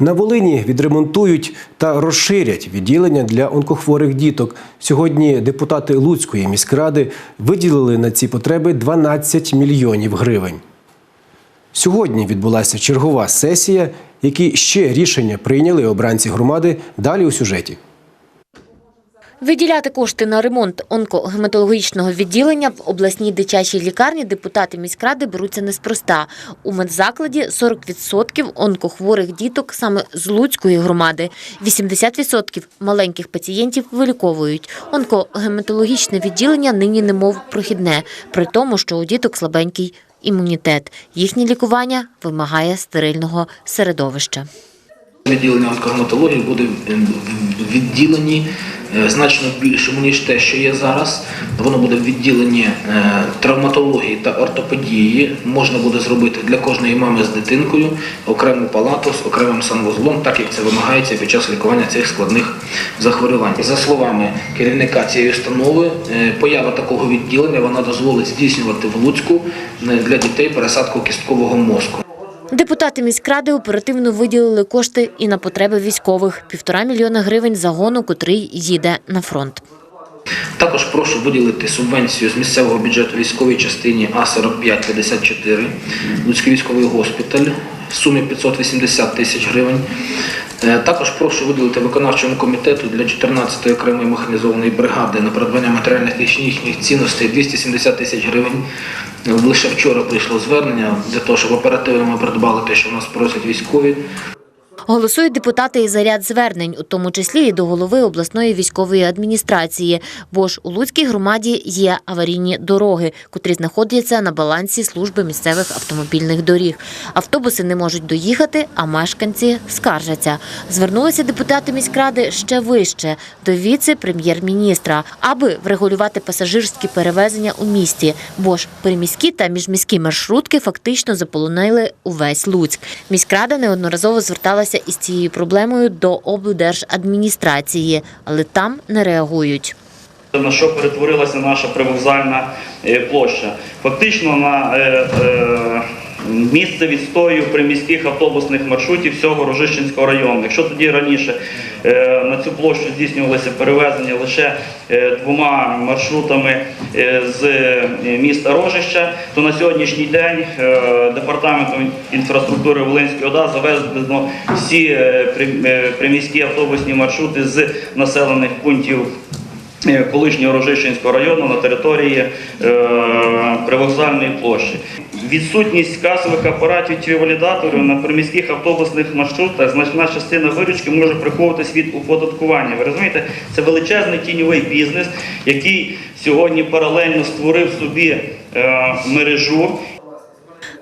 На Волині відремонтують та розширять відділення для онкохворих діток. Сьогодні депутати Луцької міськради виділили на ці потреби 12 мільйонів гривень. Сьогодні відбулася чергова сесія, які ще рішення прийняли обранці громади. Далі у сюжеті. Виділяти кошти на ремонт онкогематологічного відділення в обласній дитячій лікарні депутати міськради беруться неспроста. У медзакладі 40% онкохворих діток саме з Луцької громади. 80% маленьких пацієнтів виліковують. Онкогематологічне відділення нині немов прохідне, при тому, що у діток слабенький імунітет. Їхнє лікування вимагає стерильного середовища. Відділення онкогематології буде в відділенні е, значно більшому, ніж те, що є зараз. Воно буде в відділенні е, травматології та ортопедії. Можна буде зробити для кожної мами з дитинкою окрему палату з окремим санвузлом, так як це вимагається під час лікування цих складних захворювань. За словами керівника цієї установи, е, поява такого відділення вона дозволить здійснювати в Луцьку е, для дітей пересадку кісткового мозку. Депутати міськради оперативно виділили кошти і на потреби військових – півтора мільйона гривень загону, котрий їде на фронт. Також прошу виділити субвенцію з місцевого бюджету військовій частині А4554 Луцький військовий госпіталь в сумі 580 тисяч гривень. Е, Також прошу виділити виконавчому комітету для 14-ї окремої механізованої бригади на придбання матеріальних технічних цінностей 270 тисяч гривень. Лише вчора прийшло звернення для того, щоб оперативно ми придбали те, що в нас просять військові. Голосують депутати і за ряд звернень, у тому числі і до голови обласної військової адміністрації. Бо ж у Луцькій громаді є аварійні дороги, котрі знаходяться на балансі служби місцевих автомобільних доріг. Автобуси не можуть доїхати, а мешканці скаржаться. Звернулися депутати міськради ще вище до віце-прем'єр-міністра, аби врегулювати пасажирські перевезення у місті. Бо ж приміські та міжміські маршрутки фактично заполонили увесь Луцьк. Міськрада неодноразово зверталася із цією проблемою до облдержадміністрації, але там не реагують. на що перетворилася наша привокзальна е, площа. Фактично на е, е, місце відстою приміських автобусних маршрутів всього Рожищенського району. Якщо тоді раніше е, на цю площу здійснювалися перевезення лише е, двома маршрутами е, з міста Рожища, то на сьогоднішній день департаментом інфраструктури Волинської ОДА завезено всі при- приміські автобусні маршрути з населених пунктів колишнього Рожищенського району на території е, привокзальної площі. Відсутність касових апаратів чи валідаторів на приміських автобусних маршрутах значна частина виручки може приховуватись від оподаткування. Ви розумієте, це величезний тіньовий бізнес, який сьогодні паралельно створив собі е, мережу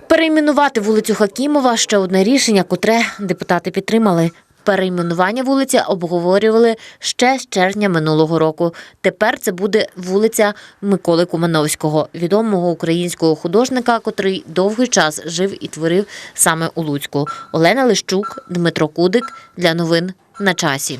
Перейменувати вулицю Хакімова ще одне рішення, котре депутати підтримали. Перейменування вулиці обговорювали ще з червня минулого року. Тепер це буде вулиця Миколи Кумановського, відомого українського художника, котрий довгий час жив і творив саме у Луцьку. Олена Лищук, Дмитро Кудик для новин на часі.